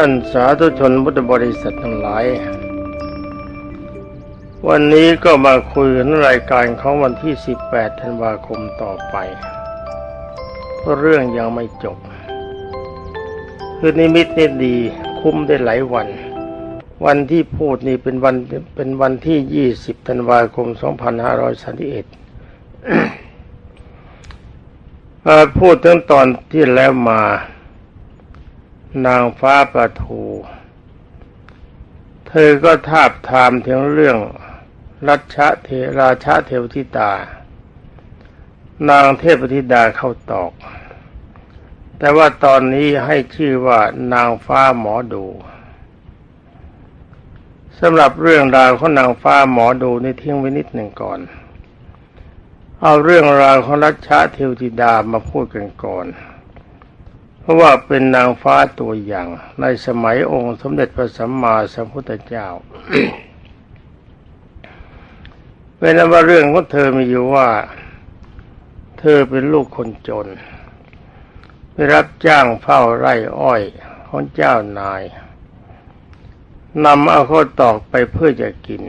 ท่านสาธุชนพุทธบริษัททั้งหลาย วันนี้ก็มาคุยในรายการของวันที่ 18 ธันวาคมต่อไป เพราะเรื่องยังไม่จบ คือนิมิตนี่ดีคุ้มได้หลายวัน วันที่พูดนี่เป็นวันเป็นวันที่ 20 ธันวาคม 2531เอ่อพูดถึงตอนที่แล้วมา นางฟ้าประทู เธอก็ทาบทามถึงเรื่องรัชเทราชาเทวทิตา นางเทพธิดาเข้าตอก แต่ว่าตอนนี้ให้ชื่อว่านางฟ้าหมอดูสำหรับเรื่องราวของนางฟ้าหมอดูนี่ทิ้งไว้นิดหนึ่งก่อน เอาเรื่องราวของรัชเทวธิดามาพูดกันก่อน ราะว่าเป็นนางฟ้าตัวอย่าง ในสมัยองค์สมเด็จพระสัมมาสัมพุทธเจ้าเป็นว่าเรื่องของเธอมีอยู่ว่า เธอเป็นลูกคนจนไปรับจ้างเฝ้าไร่อ้อยของเจ้านายนำเอาข้าวตอกไปเพื่อจะกิน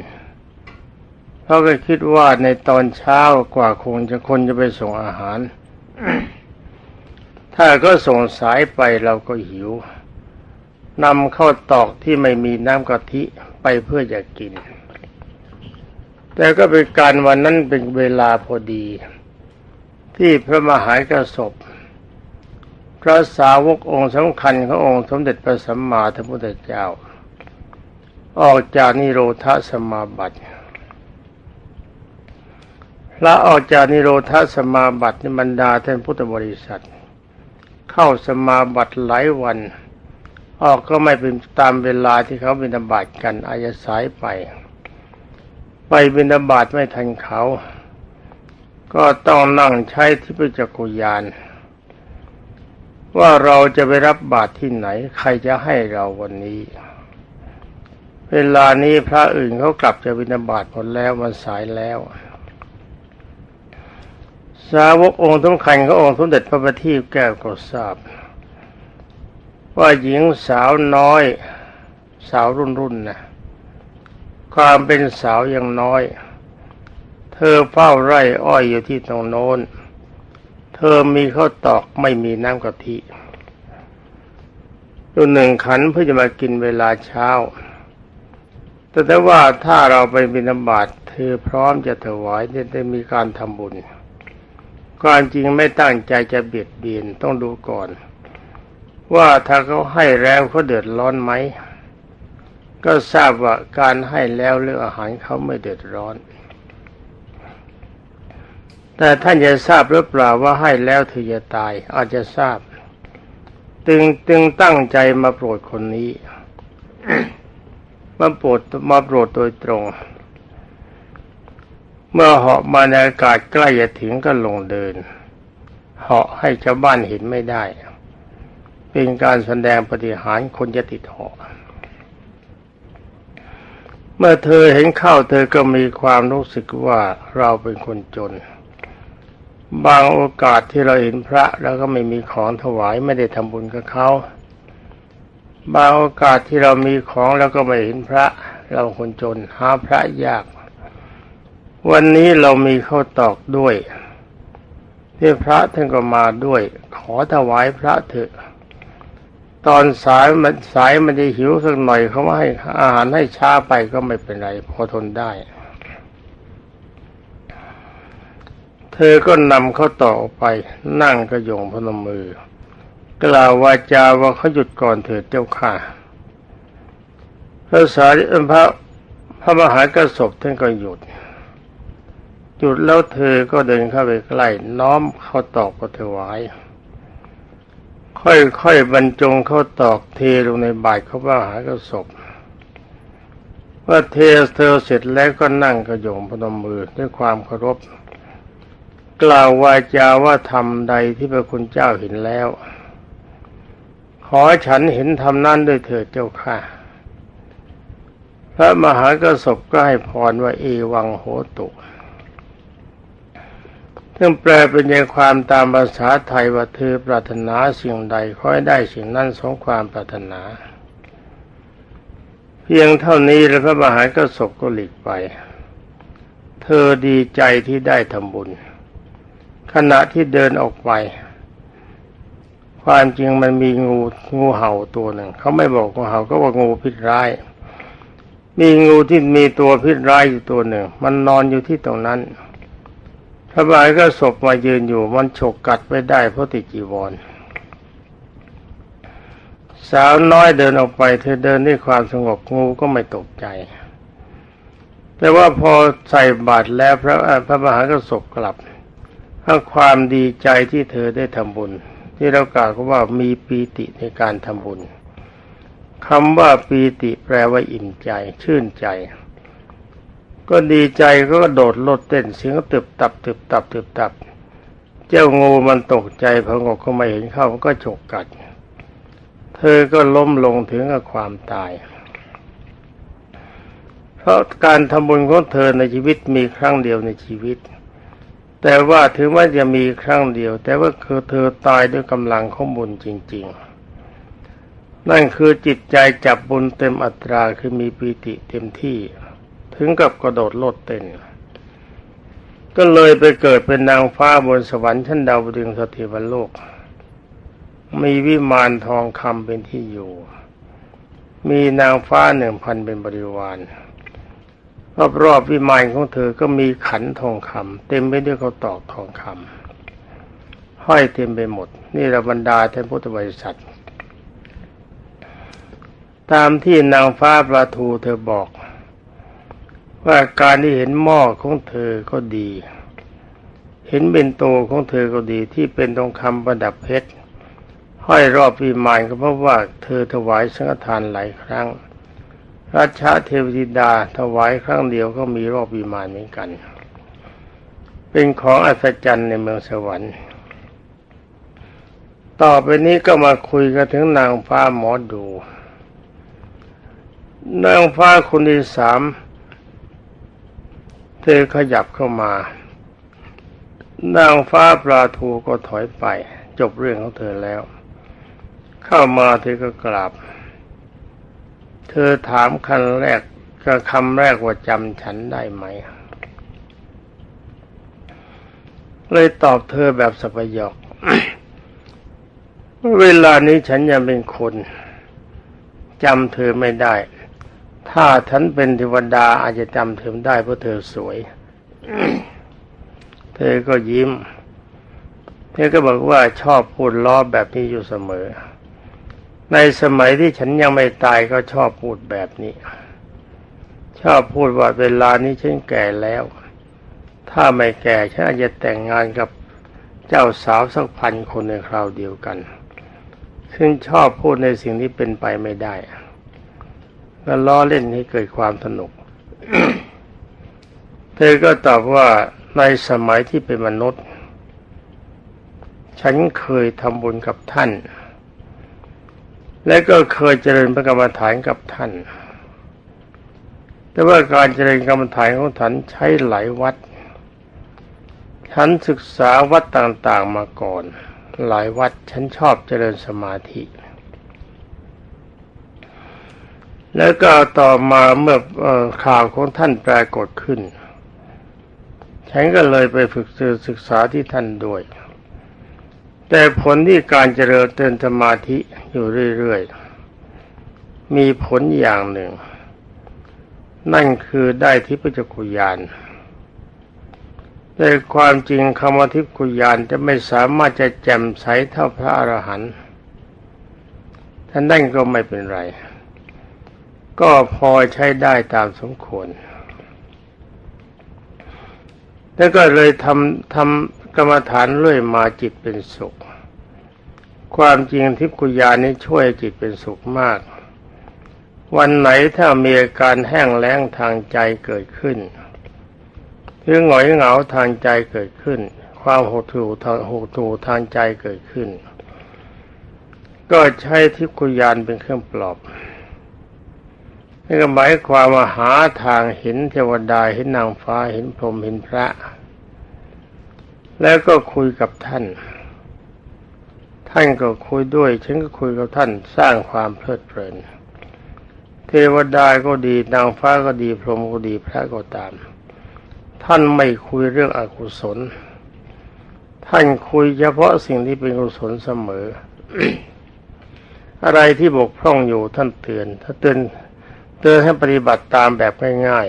เพราะก็คิดว่าในตอนเช้ากว่าคงจะคนจะไปส่งอาหาร ถ้าก็ส่งสายไปเราก็หิวนำข้าวตอกที่ไม่มีน้ำกะทิไปเพื่อจะกิน แต่ก็เป็นการวันนั้นเป็นเวลาพอดี ที่พระมหากระสบพระสาวกองค์สำคัญขององค์สมเด็จพระสัมมาสัมพุทธเจ้า ออกจากนิโรธสมาบัติพระออกจากนิโรธสมาบัติในบรรดาท่านพุทธบริษัท เข้าสมาบัติหลายวัน ออกก็ไม่เป็นตามเวลาที่เขาบิณฑบาตกันอายสายไป ไปบิณฑบาตไม่ทันเขา ก็ต้องนั่งใช้ที่พจักกุยาน ว่าเราจะไปรับบาตรที่ไหน ใครจะให้เราวันนี้ เวลานี้พระอื่นเขากลับจะบิณฑบาตหมดแล้วมันสายแล้ว สาวกองค์สำคัญขององค์สมเด็จพระบัณฑิตแก้วก็ทราบ ว่าหญิงสาวน้อย สาวรุ่นรุ่นนะความเป็นสาวยังน้อย เธอเฝ้าไร่อ้อยอยู่ที่ตรงโน้น เธอมีข้าวตอกไม่มีน้ำกะทิตัวหนึ่งขันเพื่อจะมากินเวลาเช้า แต่ถ้าว่าถ้าเราไปบิณฑบาตเธอพร้อมจะถวายจะได้มีการทำบุญ ความจริงไม่ตั้งใจจะเบียดเบียนต้องดูก่อน ว่าถ้าเขาให้แล้วเขาเดือดร้อนไหมก็ทราบว่าการให้แล้วเรื่องอาหารเขาไม่เดือดร้อน แต่ท่านจะทราบหรือเปล่าว่าให้แล้วเธอจะตาย อาจจะทราบ ตึงตึงตั้งใจมาโปรดคนนี้ มาโปรดมาโปรดโดยตรง เมื่อเหาะมาในอากาศใกล้จะถึงก็ลงเดิน เหาะให้ชาวบ้านเห็นไม่ได้ เป็นการแสดงปฏิหารคนจะติดเหาะเมื่อเธอเห็นเข้าเธอก็มีความรู้สึกว่าเราเป็นคนจน บางโอกาสที่เราเห็นพระแล้วก็ไม่มีของถวายไม่ได้ทำบุญกับเขาบางโอกาสที่เรามีของแล้วก็ไม่เห็นพระ เราคนจนหาพระยาก วันนี้เรามีข้าวตอกด้วยที่พระท่านก็มาด้วย ขอถวายพระเถอะตอนสายมันสายมันจะหิวสักหน่อยเขาให้อาหารให้ช้าไปก็ไม่เป็นไร พอทนได้ เธอก็นำเขาต่อกไป นั่งกระยงพนมมือ กล่าววาจาว่าเขาหยุดก่อนเถิดเจ้าค่ะพระสารีพระพระมหากระสบท่านก็หยุด หยุดแล้วเธอก็เดินเข้าไปใกล้น้อมเข้าตอกก็ถวาย ค่อยๆบรรจงเข้าตอกเทลงในบาตรเขาพระมหากระสบเมื่อเทเธอเสร็จแล้วก็นั่งกระยงพนมมือด้วยความเคารพ กล่าววาจาว่าทำใดที่พระคุณเจ้าเห็นแล้ว ขอฉันเห็นทำนั้นด้วยเถิดเจ้าค่ะพระมหากระสบก็ให้พรว่าเอวังโหตุ ซึ่งแปลเป็นใจความตามภาษาไทยว่าเธอปรารถนาสิ่งใดขอให้ได้สิ่งนั้นสมความปรารถนา เพียงเท่านี้แล้วพระมหากระสบก็หลีกไป เธอดีใจที่ได้ทำบุญ ขณะที่เดินออกไป ความจริงมันมีงูงูเห่าตัวหนึ่ง เขาไม่บอกงูเห่าก็ว่างูพิษร้าย มีงูที่มีตัวพิษร้ายอยู่ตัวหนึ่ง มันนอนอยู่ที่ตรงนั้น พระบายก็ศพมายืนอยู่มันฉกกัดไม่ได้เพราะติดจีวร สาวน้อยเดินออกไป เธอเดินด้วยความสงบงูก็ไม่ตกใจ แต่ว่าพอใส่บาตรแล้วพระพระมหากระสบกลับถ้าความดีใจที่เธอได้ทำบุญ ที่เรากล่าวว่ามีปีติในการทำบุญคำว่าปีติแปลว่าอิ่มใจ ชื่นใจ ก็ดีใจก็กระโดดโลดเต้นเสียงก็ตึบตับตึบตับตึบตับ เจ้างูมันตกใจพองกเข้ามาเห็นเข้ามันก็ฉกกัด เธอก็ล้มลงถึงกับความตาย เพราะการทำบุญของเธอในชีวิตมีครั้งเดียวในชีวิต แต่ว่าถึงว่าจะมีครั้งเดียว แต่ว่าคือเธอตายด้วยกำลังของบุญจริง ๆนั่นคือจิตใจจับบุญเต็มอัตราคือมีปีติเต็มที่ ถึงกับกระโดดโลดเต้น ก็เลยไปเกิดเป็นนางฟ้าบนสวรรค์ชั้นดาวดึงสถิวันโลก มีวิมานทองคำเป็นที่อยู่ มีนางฟ้าหนึ่งพันเป็นบริวารรอบๆวิมานของเธอก็มีขันทองคำเต็มไปด้วยเขาตอกทองคำห้อยเต็มไปหมด นี่ระบรรดาท่านพุทธบริษัทตามที่นางฟ้าปลาทูเธอบอก ว่าการที่เห็นหม้อของเธอก็ดี เห็นเป็นโตของเธอก็ดีที่เป็นทองคำประดับเพชรห้อยรอบวิมานก็เพราะว่าเธอถวายสังฆทานหลายครั้ง ราชาเทวธิดาถวายครั้งเดียวก็มีรอบวิมานเหมือนกัน เป็นของอัศจรรย์ในเมืองสวรรค์ ต่อไปนี้ก็มาคุยกันถึงนางฟ้าหมอดู นางฟ้าคนที่สาม เธอขยับเข้ามานางฟ้าปลาทูก็ถอยไป จบเรื่องของเธอแล้ว เข้ามาเธอก็กราบ เธอถามคันแรกก็คำแรกว่าจำฉันได้ไหม เลยตอบเธอแบบสปยอกเวลานี้ฉันยังเป็นคนจำเธอไม่ได้ ถ้าฉันเป็นเทวดาอาจจะจำเธอได้เพราะเธอสวย เธอก็ยิ้ม เธอก็บอกว่าชอบพูดล้อแบบนี้อยู่เสมอ ในสมัยที่ฉันยังไม่ตายก็ชอบพูดแบบนี้ ชอบพูดว่าเวลานี้ฉันแก่แล้ว ถ้าไม่แก่ฉันอาจจะแต่งงานกับเจ้าสาวสักพันคนในคราวเดียวกัน ซึ่งชอบพูดในสิ่งที่เป็นไปไม่ได้ ก็ล้อเล่นให้เกิดความสนุก เธอก็ตอบว่าในสมัยที่เป็นมนุษย์ ฉันเคยทำบุญกับท่าน และก็เคยเจริญพระกรรมฐานกับท่าน แต่ว่าการเจริญกรรมฐานของท่านใช้หลายวัด ฉันศึกษาวัดต่างๆมาก่อน หลายวัดฉันชอบเจริญสมาธิ แล้วก็ต่อมาเมื่ออข่าวของท่านปรากฏขึ้น ฉันก็เลยไปฝึกศึกษาที่ท่านด้วย แต่ผลที่การเจริญเตือนสมาธิอยู่เรื่อยๆ มีผลอย่างหนึ่ง นั่นคือได้ทิพยจักขุยานแต่ความจริงคำว่าทิพยกุยานจะไม่สามารถจะแจ่มใสเท่าพระอรหันต์ท่านนั่นก็ไม่เป็นไร ก็พอใช้ได้ตามสมควร แล้วก็เลยทำทำกรรมฐานเรื่อยมาจิตเป็นสุข ความจริงทิพกุญานี้ช่วยจิตเป็นสุขมาก วันไหนถ้ามีอาการแห้งแล้งทางใจเกิดขึ้น หรือหงอยเหงาทางใจเกิดขึ้น ความหดหู่ทางหดหู่ทางใจเกิดขึ้น ก็ใช้ทิพกุญาเป็นเครื่องปลอบ นี่ก็หมายความว่าหาทางเห็นเทวดาเห็นนางฟ้าเห็นพรหมเห็นพระ แล้วก็คุยกับท่าน ท่านก็คุยด้วย ฉันก็คุยกับท่านสร้างความเพลิดเพลิน เทวดาก็ดีนางฟ้าก็ดีพรหมก็ดีพระก็ตาม ท่านไม่คุยเรื่องอกุศล ท่านคุยเฉพาะสิ่งที่เป็นกุศลเสมอ อะไรที่บกพร่องอยู่ท่านเตือน ถ้าเตือน เตือนให้ปฏิบัติตามแบบง่าย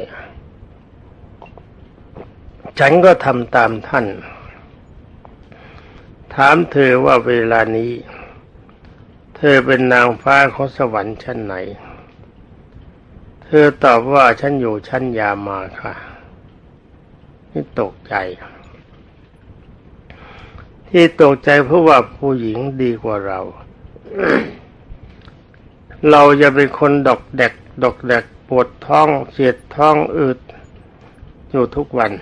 ๆ ฉันก็ทำตามท่าน ถามเธอว่าเวลานี้ เธอเป็นนางฟ้าของสวรรค์ชั้นไหน เธอตอบว่าฉันอยู่ชั้นยามาค่ะ นี่ตกใจ ที่ตกใจเพราะว่าผู้หญิงดีกว่าเราเราจะเป็นคนดอกแดก ดอกแดกปวดท้องเสียดท้องอืดอยู่ทุกวัน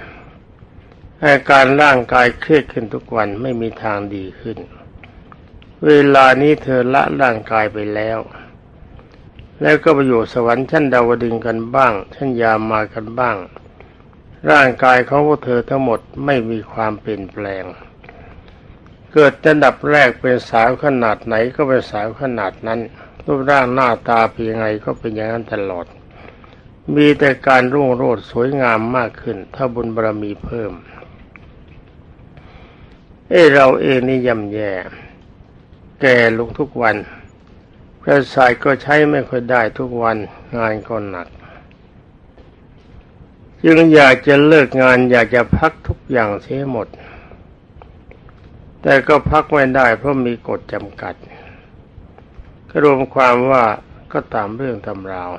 อาการร่างกายเครียดขึ้นทุกวันไม่มีทางดีขึ้น เวลานี้เธอละร่างกายไปแล้ว แล้วก็ไปอยู่สวรรค์ชั้นดาวดึงกันบ้างชั้นยามมากันบ้าง ร่างกายของพวกเธอทั้งหมดไม่มีความเปลี่ยนแปลง เกิดระดับแรกเป็นสาวขนาดไหนก็เป็นสาวขนาดนั้น รูปร่างหน้าตาเป็นยังไงก็เป็นอย่างนั้นตลอด มีแต่การรุ่งโรจน์สวยงามมากขึ้น ถ้าบุญบารมีเพิ่ม เอ้เราเองนี่ย่ำแย่ แก่ลงทุกวันกระสายก็ใช้ไม่ค่อยได้ทุกวันงานก็หนักจึงอยากจะเลิกงานอยากจะพักทุกอย่างเสียหมด แต่ก็พักไม่ได้เพราะมีกฎจำกัด ก็รวมความว่าก็ตามเรื่องตำราว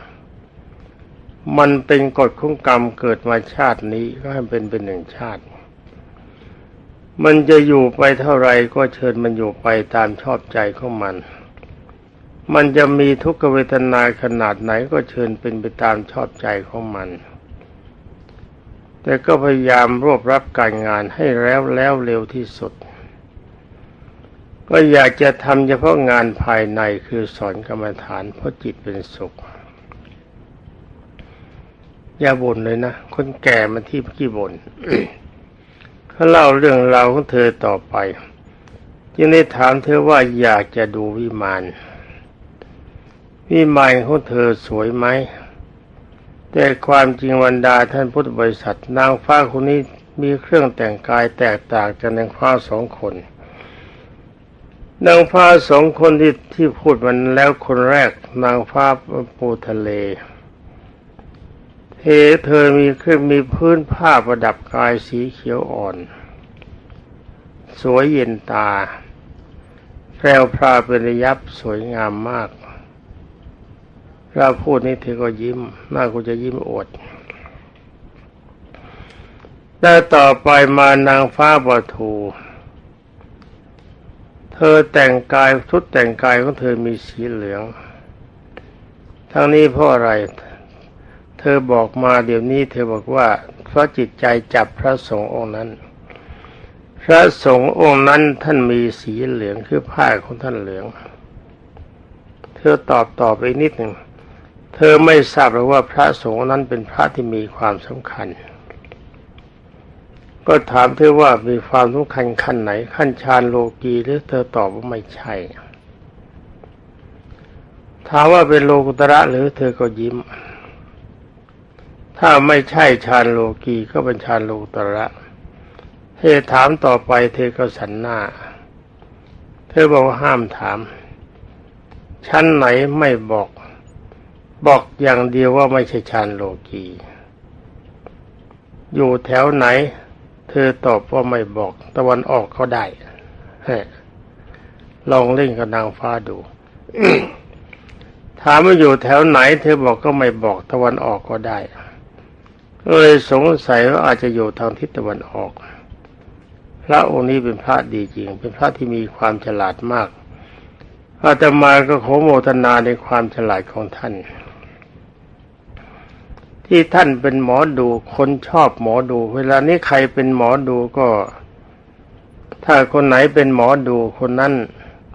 มันเป็นกฎของกรรมเกิดมาชาตินี้ก็ให้เป็นเป็นหนึ่งชาติ มันจะอยู่ไปเท่าไรก็เชิญมันอยู่ไปตามชอบใจของมัน มันจะมีทุกขเวทนาขนาดไหนก็เชิญเป็นไปตามชอบใจของมัน แต่ก็พยายามรวบรับการงานให้แล้วแล้วเร็วที่สุด ก็อยากจะทำเฉพาะงานภายในคือสอนกรรมฐานเพราะจิตเป็นสุข อย่าบ่นเลยนะ คนแก่มันที่ขี้บ่นเขาเล่าเรื่องราวของเธอต่อไป จึงได้ถามเธอว่าอยากจะดูวิมานวิมานของเธอสวยไหม แต่ความจริงวันดาท่านพุทธบริษัทนางฟ้าคนนี้มีเครื่องแต่งกายแตกต่างจากนางฟ้าสองคน นางฟ้าสองคนที่ที่พูดมันแล้วคนแรก นางฟ้าปูทะเลเธอเธอมีเครื่องมีพื้นผ้าประดับกายสีเขียวอ่อน สวยเย็นตาแพรวพราเป็นระยับสวยงามมากเราพูดนี้เธอก็ยิ้มหน้ากูจะยิ้มอดแล้วต่อไปมานางฟ้าบทู เธอแต่งกายชุดแต่งกายของเธอมีสีเหลือง ทั้งนี้เพราะอะไร เธอบอกมาเดี๋ยวนี้ เธอบอกว่าเพราะจิตใจจับพระสงฆ์องค์นั้น พระสงฆ์องค์นั้นท่านมีสีเหลืองคือผ้าของท่านเหลือง เธอตอบตอบไปนิดหนึ่ง เธอไม่ทราบหรือว่าพระสงฆ์นั้นเป็นพระที่มีความสำคัญ ก็ถามเธอว่ามีความสำคัญขั้นไหน ขั้นฌานโลกีหรือเธอตอบว่าไม่ใช่ ถามว่าเป็นโลกุตระหรือเธอก็ยิ้ม ถ้าไม่ใช่ฌานโลกีก็เป็นฌานโลกุตระเธอถามต่อไปเธอก็สันหน้า เธอบอกว่าห้ามถาม ชั้นไหนไม่บอก บอกอย่างเดียวว่าไม่ใช่ฌานโลกี อยู่แถวไหน เธอตอบว่าไม่บอก ตะวันออกก็ได้ฮลองเล่นกับนางฟ้าดูถามว่าอยู่แถวไหน เธอบอกก็ไม่บอกตะวันออกก็ได้ก็เลยสงสัยว่าอาจจะอยู่ทางทิศตะวันออก พระองค์นี้เป็นพระดีจริง เป็นพระที่มีความฉลาดมากอาตมาก็ขอโมทนาในความฉลาดของท่าน ที่ท่านเป็นหมอดูคนชอบหมอดู เวลานี้ใครเป็นหมอดูก็ ถ้าคนไหนเป็นหมอดูคนนั้น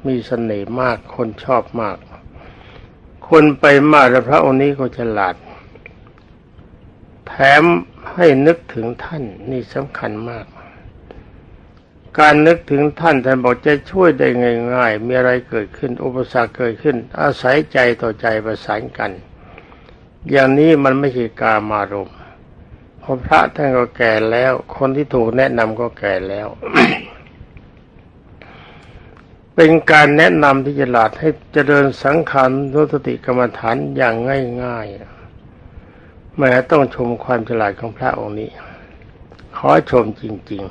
มีเสน่ห์มากคนชอบมาก คนไปมากแล้วพระองค์นี้ก็ฉลาด แถมให้นึกถึงท่านนี่สำคัญมาก การนึกถึงท่านท่านบอกจะช่วยได้ง่ายๆมีอะไรเกิดขึ้น อุปสรรคเกิดขึ้น อาศัยใจต่อใจประสานกัน อย่างนี้มันไม่ใช่การมารมณ์พราะพระท่านก็แก่แล้ว คนที่ถูกแนะนำก็แก่แล้ว เป็นการแนะนำที่จะหลาดให้เจริญสังขารนุสติกรรมฐานอย่างง่ายๆแม้ต้องชมความฉลาดของพระองค์นี้ ขอชมจริง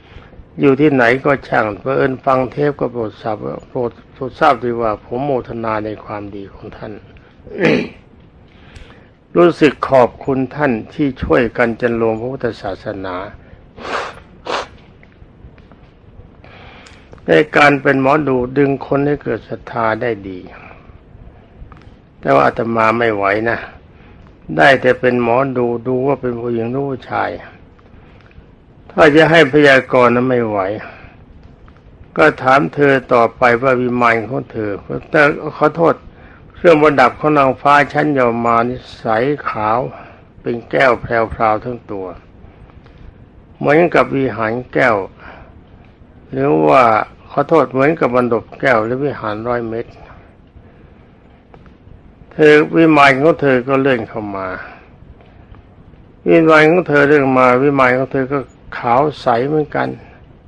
ๆ อยู่ที่ไหนก็ช่างเพื่อเอินฟังเทปก็โปรดทราบโปรดทราบดีว่าผมโมทนาในความดีของท่าน รู้สึกขอบคุณท่านที่ช่วยกันจันลงพระพุทธศาสนา ในการเป็นหมอดูดึงคนให้เกิดศรัทธาได้ดี แต่ว่าอาตมาไม่ไหวนะ ได้แต่เป็นหมอดูดูว่าเป็นผู้หญิงหรือผู้ชาย ถ้าจะให้พยากรณ์นั้นไม่ไหว ก็ถามเธอต่อไปว่าวิมานของเธอแต่ขอโทษ เครื่องประดับของนางฟ้าชั้นยอมมานิสัยขาวเป็นแก้วแพรวๆทั้งตัว เหมือนกับวิหารแก้ว หรือว่าขอโทษเหมือนกับบรรดบแก้วหรือวิหารร้อยเม็ดเธอวิมานของเธอก็เลื่อนเข้ามา วิมานของเธอเรื่องมา วิมานของเธอก็ขาวใสเหมือนกัน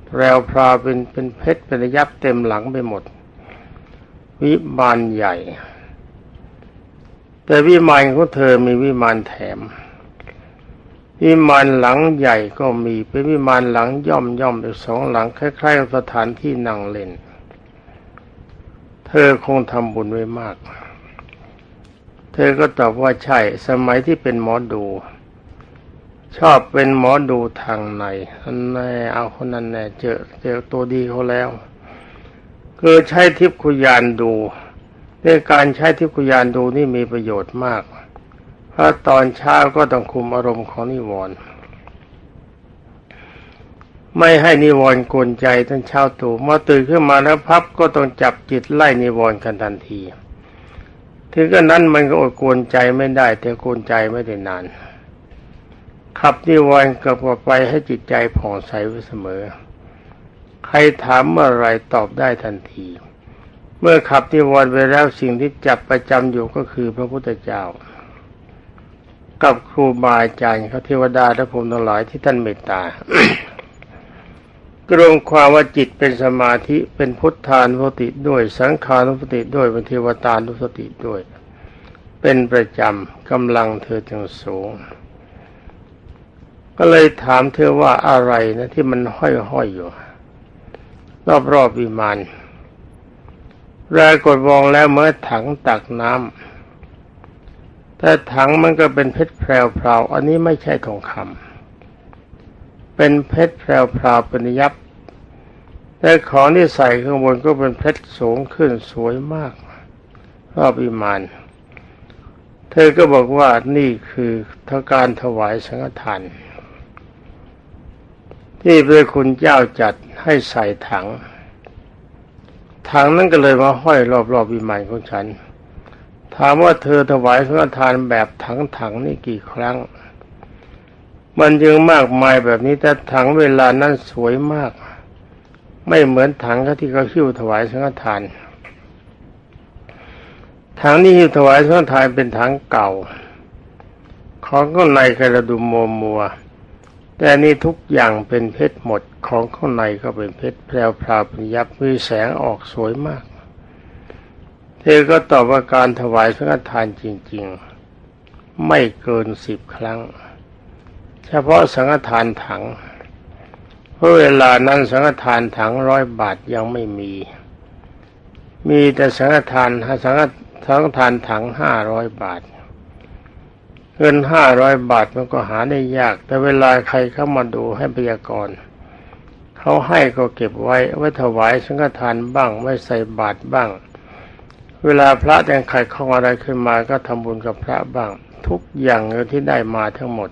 แพรวพราวเป็นเป็นเพชรเป็นยับเต็มหลังไปหมด วิมานใหญ่ แต่วิมานของเธอมีวิมานแถม วิมานหลังใหญ่ก็มีเป็นวิมานหลังย่อมย่อมเป็นสองหลังคล้ายๆสถานที่นั่งเล่น เธอคงทำบุญไว้มาก เธอก็ตอบว่าใช่ สมัยที่เป็นหมอดู ชอบเป็นหมอดูทางในอันแน่เอาคนนั้นแน่เจอเจอตัวดีเขาแล้วคือใช้ทิพย์คุยานดู ในการใช้ทิพยานดูนี่มีประโยชน์มาก เพราะตอนเช้าก็ต้องคุมอารมณ์ของนิวรณ์ไม่ให้นิวรณ์กวนใจตั้งเช้าตู่มาตื่นขึ้นมาแล้วพับก็ต้องจับจิตไล่นิวรณ์กันทันที ถึงกระนั้นมันก็อดกวนใจไม่ได้ แต่กวนใจไม่ได้นาน ขับนิวรณ์กลับไปให้จิตใจผ่องใสไว้เสมอ ใครถามเมื่อไรตอบได้ทันที เมื่อขับนิวรณ์ไปแล้วสิ่งที่จับประจำอยู่ก็คือพระพุทธเจ้า กับครูบาอาจารย์เขาเทวดาและภูมิทั้งหลายที่ท่านเมตตากรวมความว่าจิตเป็นสมาธิเป็นพุทธานุสติด้วย สังขานุสติด้วยเป็นเทวตานุสติด้วย เป็นประจำกำลังเธอจึงสูง ก็เลยถามเธอว่าอะไรนะที่มันห้อยๆอยอยู่ รอบๆวิมาน รากฏมองแล้วเมื่อถังตักน้ำแต่ถังมันก็เป็นเพชรแพรวๆอันนี้ไม่ใช่ทองคำเป็นเพชรแพรวๆเป็นยับแต่ของที่ใส่ข้างบนก็เป็นเพชรสูงขึ้นสวยมาก รอบวิมาน เธอก็บอกว่านี่คือทการถวายสังฆทานที่พระคุณเจ้าจัดให้ใส่ถัง ถังนั้นก็เลยมาห้อยรอบๆวิมานของฉัน ถามว่าเธอถวายสังฆทานแบบถังๆนี่กี่ครั้ง มันยังมากมายแบบนี้แต่ถังเวลานั้นสวยมาก ไม่เหมือนถังที่เขาหิ้วถวายสังฆทานถังนี้หิ้วถวายสังฆทานเป็นถังเก่าของข้างในกระดุมมัวมัว แต่นี่ทุกอย่างเป็นเพชรหมด ของข้างในก็เป็นเพชรแพรวพราวเป็นยับมีแสงออกสวยมาก เธอก็ตอบว่าการถวายสังฆทานจริง ๆ ไม่เกินสิบครั้ง เฉพาะสังฆทานถังเพราะเวลานั้นสังฆทานถังร้อยบาทยังไม่มี มีแต่สังฆทานสังฆสังฆทานถังห้าร้อยบาทเงินห้าร้อยบาทมันก็หาได้ยาก แต่เวลาใครเข้ามาดูให้พยากรณ์ เขาให้ก็เก็บไว้ไว้ถวายสังฆทานบ้างไว้ใส่บาตรบ้าง เวลาพระแต่งไข่ข้องอะไรขึ้นมาก็ทำบุญกับพระบ้าง ทุกอย่างที่ได้มาทั้งหมด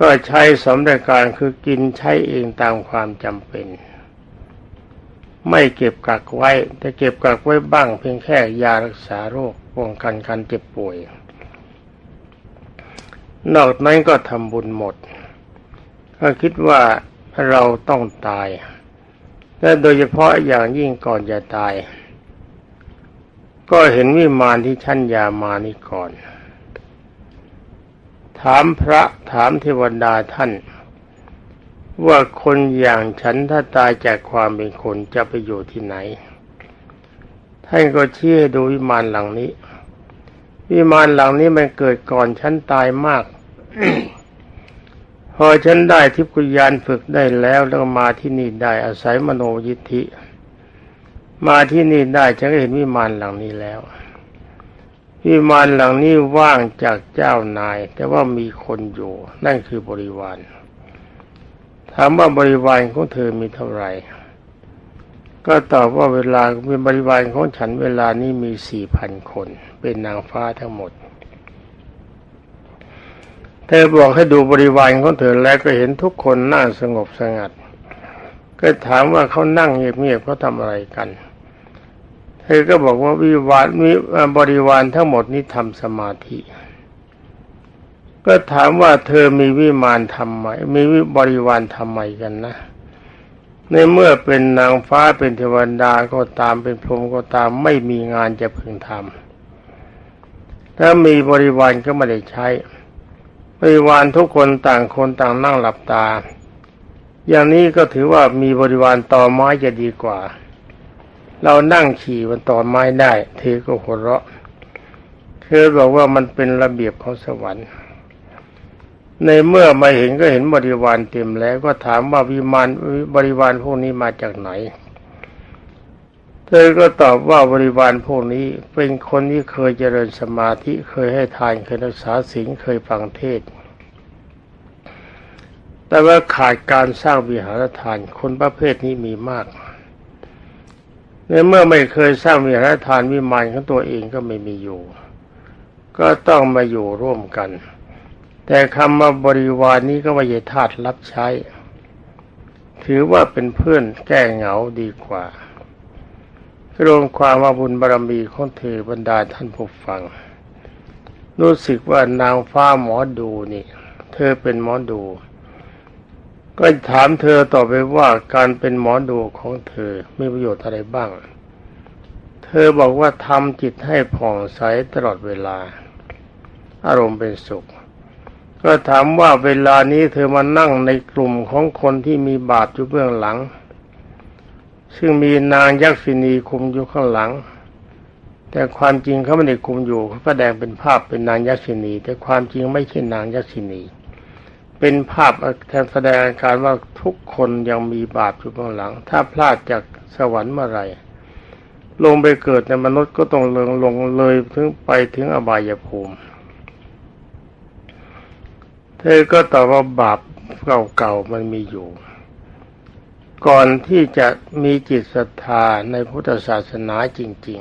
ก็ใช้สำหรับการคือกินใช้เองตามความจำเป็น ไม่เก็บกักไว้ แต่เก็บกักไว้บ้าง เพียงแค่ยารักษาโรคป้องกันการเจ็บป่วย นอกนั้นก็ทำบุญหมดก็คิดว่า เราต้องตาย และโดยเฉพาะอย่างยิ่งก่อนจะตาย ก็เห็นวิมานที่ชั้นยามานี่ก่อน ถามพระถามเทวดาท่าน ว่าคนอย่างฉันถ้าตายจากความเป็นคนจะไปอยู่ที่ไหน ท่านก็ชี้ให้ดูวิมานหลังนี้ วิมานหลังนี้มันเกิดก่อนฉันตายมาก พอฉันได้ทิพกุญานฝึกได้แล้วแล้วมาที่นี่ได้อาศัยมโนยิทธิ มาที่นี่ได้ฉันก็เห็นวิมานหลังนี้แล้ว วิมานหลังนี้ว่างจากเจ้านาย แต่ว่ามีคนอยู่ นั่นคือบริวารถามว่าบริวารของเธอมีเท่าไหร่ ก็ตอบว่าเวลาเป็นบริวารของฉันเวลานี้มีสี่พันคน เป็นนางฟ้าทั้งหมด ธอบอกให้ดูบริวารของเธอแล้วก็เห็นทุกคนนั่งสงบสงัด ก็ถามว่าเขานั่งเงียบๆเขาทำอะไรกัน เธอก็บอกว่าวิวารมีบริวารทั้งหมดนี้ทำสมาธิ ก็ถามว่าเธอมีวิมานทำไม มีวิบริวารทำไมกันนะ ในเมื่อเป็นนางฟ้าเป็นเทวดาก็ตามเป็นพรหมก็ตามไม่มีงานจะพึงทำถ้ามีบริวารก็ไม่ได้ใช้ บริวารทุกคนต่างคนต่างนั่งหลับตา อย่างนี้ก็ถือว่ามีบริวารต่อไม้จะดีกว่า เรานั่งขี่บนต่อไม้ได้ เธอก็หัวเราะ เธอบอกว่ามันเป็นระเบียบของสวรรค์ ในเมื่อมาเห็นก็เห็นบริวารเต็มแล้วก็ถามว่าวิมานบริวารพวกนี้มาจากไหน เธอก็ตอบว่าบริวารพวกนี้เป็นคนที่เคยเจริญสมาธิเคยให้ทานเคยรักษาศีลเคยฟังเทศ แต่ว่าขาดการสร้างวิหารทานคนประเภทนี้มีมากในเมื่อไม่เคยสร้างวิหารทานวิมานของตัวเองก็ไม่มีอยู่ ก็ต้องมาอยู่ร่วมกัน แต่คำว่าบริวารนี้ก็ไม่ใช่ทาสรับใช้ ถือว่าเป็นเพื่อนแก้เหงาดีกว่า รวมความว่าบุญบารมีของเธอบรรดาท่านผู้ฟัง รู้สึกว่านางฟ้าหมอดูนี่ เธอเป็นหมอดู ก็ถามเธอต่อไปว่าการเป็นหมอดูของเธอมีประโยชน์อะไรบ้าง เธอบอกว่าทำจิตให้ผ่องใสตลอดเวลา อารมณ์เป็นสุข ก็ถามว่าเวลานี้เธอมานั่งในกลุ่มของคนที่มีบาปอยู่เบื้องหลัง ซึ่งมีนางยักษินีคุมอยู่ข้างหลัง แต่ความจริงเขาไม่ได้คุมอยู่เขาแสดงเป็นภาพเป็นนางยักษินี แต่ความจริงไม่ใช่นางยักษินี เป็นภาพแสดงอาการว่าทุกคนยังมีบาปอยู่เบื้องหลัง ถ้าพลาดจากสวรรค์เมื่อไหร่ลงไปเกิดในมนุษย์ก็ต้องเลงลงเลยถึงไปถึงอบายภูมิ เธอก็ตอบว่าบาปเก่าๆมันมีอยู่ ก่อนที่จะมีจิตศรัทธาในพุทธศาสนาจริง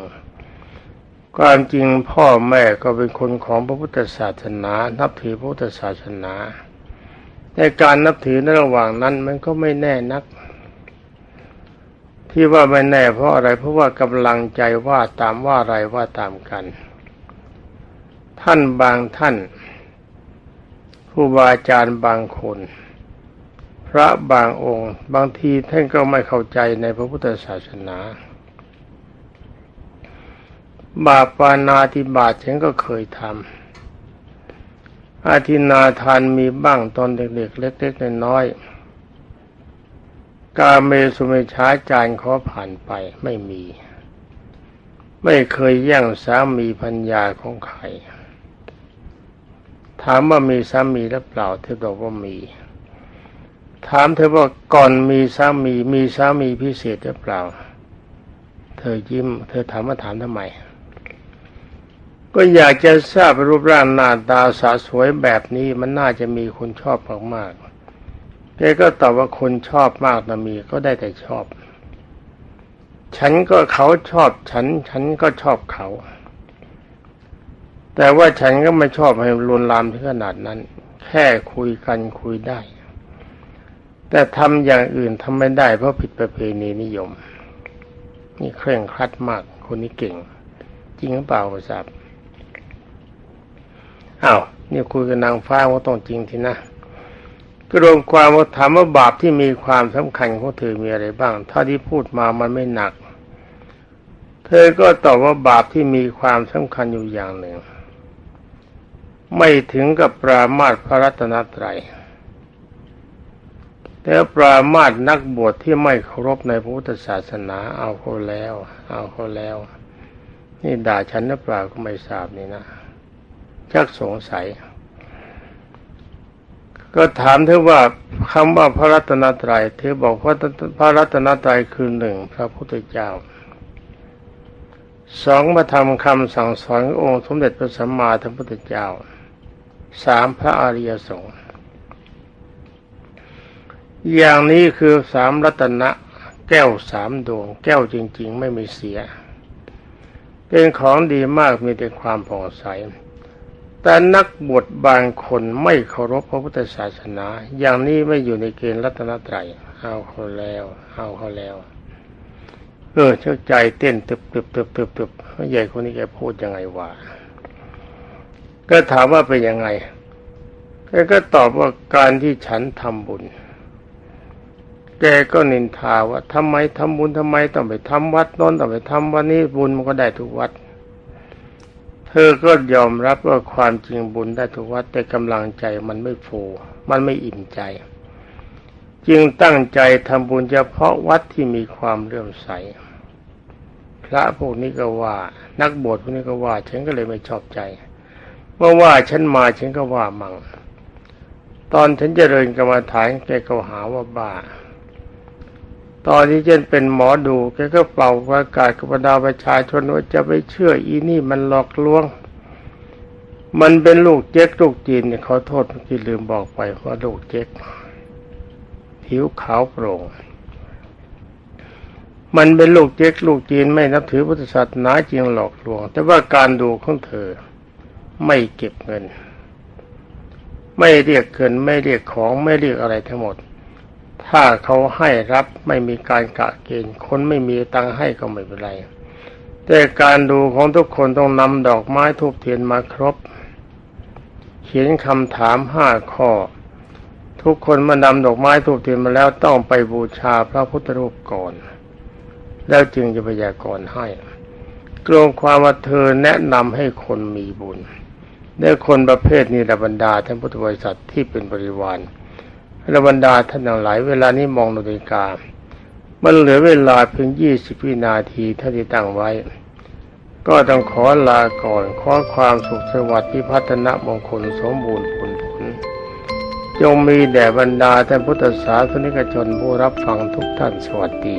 ๆ ความจริงพ่อแม่ก็เป็นคนของพระพุทธศาสนา นับถือพระพุทธศาสนาแต่การนับถือในระหว่างนั้นมันก็ไม่แน่นัก ที่ว่าไม่แน่เพราะอะไรเพราะว่ากำลังใจว่าตามว่าอะไรว่าตามกัน ท่านบางท่านครูบาอาจารย์บางคน พระบางองค์ บางทีท่านก็ไม่เข้าใจในพระพุทธศาสนา บาปานาธิบาตฉันก็เคยทำอาทินาทานมีบ้างตอนเด็กๆ เล็กๆน้อยๆกาเมสุเมชาจารขอผ่านไปไม่มี ไม่เคยแย่งสามีพัญญาของใคร ถามว่ามีสามีหรือเปล่าเธอบอกว่ามี ถามเธอว่าก่อนมีสามีมีสามีพิเศษหรือเปล่า เธอยิ้ม เธอถามมาถามทำไม ก็อยากจะทราบรูปร่างหน้าตาสาสวยแบบนี้มันน่าจะมีคนชอบมากๆแกก็ตอบว่าคนชอบมากนะมีก็ได้แต่ชอบ ฉันก็เขาชอบฉัน ฉันก็ชอบเขา แต่ว่าฉันก็ไม่ชอบให้ลวนลามถึงขนาดนั้น แค่คุยกันคุยได้ แต่ทำอย่างอื่นทำไม่ได้เพราะผิดประเพณีนิยม นี่เคร่งครัดมากคนนี้เก่ง จริงหรือเปล่าทราบอ้าวนี่คุยกับนางฟ้าว่าต้องจริงทีนะก็รวมความว่าถามว่าบาปที่มีความสำคัญของเธอมีอะไรบ้าง ถ้าที่พูดมามันไม่หนัก เธอก็ตอบว่าบาปที่มีความสำคัญอยู่อย่างหนึ่ง ไม่ถึงกับปรามาสพระรัตนตรัย แต่ปรามาสนักบวชที่ไม่เคารพในพระพุทธศาสนาเอาเขาแล้ว เอาเขาแล้ว นี่ด่าฉันหรือเปล่าก็ไม่ทราบนี่นะชักสงสัย ก็ถามเธอว่าคำว่าพระรัตนตรัยเธอบอกว่าพระรัตนตรัยคือหนึ่งพระพุทธเจ้าสองมาทำคำสั่งสอนององค์สมเด็จพระสัมมาสัมพุทธเจ้าสามพระอริยสงฆ์ อย่างนี้คือสามรัตนะแก้วสามดวง แก้วจริง ๆ ไม่มีเสีย เป็นของดีมากมีแต่ความผ่องใส แต่นักบวชบางคนไม่เคารพพระพุทธศาสนา อย่างนี้ไม่อยู่ในเกณฑ์รัตนตรัยเอาเขาแล้ว เอาเขาแล้วเออเชื่อใจเต้นตึบตึบตึบตึบตึบใหญ่คนนี้แกพูดยังไงวะก็ถามว่าเป็นยังไงแกก็ตอบว่าการที่ฉันทำบุญ แกก็นินทาว่าทำไมทำบุญทำไมต้องไปทำวัดน้นต้องไปทำวันนี้บุญมันก็ได้ทุกวัด เธอก็ยอมรับว่าความจริงบุญได้ทุกวัด แต่กำลังใจมันไม่ฟูมันไม่อิ่มใจ จึงตั้งใจทำบุญเฉพาะวัดที่มีความเลื่อมใส พระพวกนี้ก็ว่า นักบวชพวกนี้ก็ว่า ฉันก็เลยไม่ชอบใจเมื่อว่าฉันมาฉันก็ว่ามังตอนฉันจเจริญกรรมฐานแกก็หาว่าบ้า ตอนที่ฉันเป็นหมอดูแกก็เป่าประกาศกับรรดาประชาชนว่าจะไปเชื่ออีนี่มันหลอกลวง มันเป็นลูกเจ๊กลูกจีนเนี่ยขอโทษที่ลืมบอกไปว่าลูกเจ๊กผิวขาวโปร่ง มันเป็นลูกเจ๊กลูกจีนไม่นับถือพุทธศาสนาจริงหลอกลวง แต่ว่าการดูของเธอไม่เก็บเงิน ไม่เรียกเงินไม่เรียกของไม่เรียกอะไรทั้งหมด ถ้าเขาให้รับไม่มีการกะเกณฑ์คนไม่มีตังค์ให้ก็ไม่เป็นไร แต่การดูของทุกคนต้องนำดอกไม้ทูบเทียนมาครบ เขียนคำถามห้าข้อ ทุกคนมานำดอกไม้ทูบเทียนมาแล้วต้องไปบูชาพระพุทธรูปก่อน แล้วจึงจะพยากรณ์ให้กลงความว่าเธอแนะนำให้คนมีบุญและคนประเภทนี้ระบรรดาท่านพุทธบริษัทที่เป็นบริวาร ระบรรดาท่านทั้งหลายเวลานี้มองนาฬิกา มันเหลือเวลาเพียงยี่สิบวินาทีเท่าที่ตั้งไว้ ก็ต้องขอลาก่อนขอความสุขสวัสดิ์พิพัฒนมงคลสมบูรณ์ผลผล จงมีแด่บรรดาท่านพุทธศาสนิกชนผู้รับฟังทุกท่านสวัสดี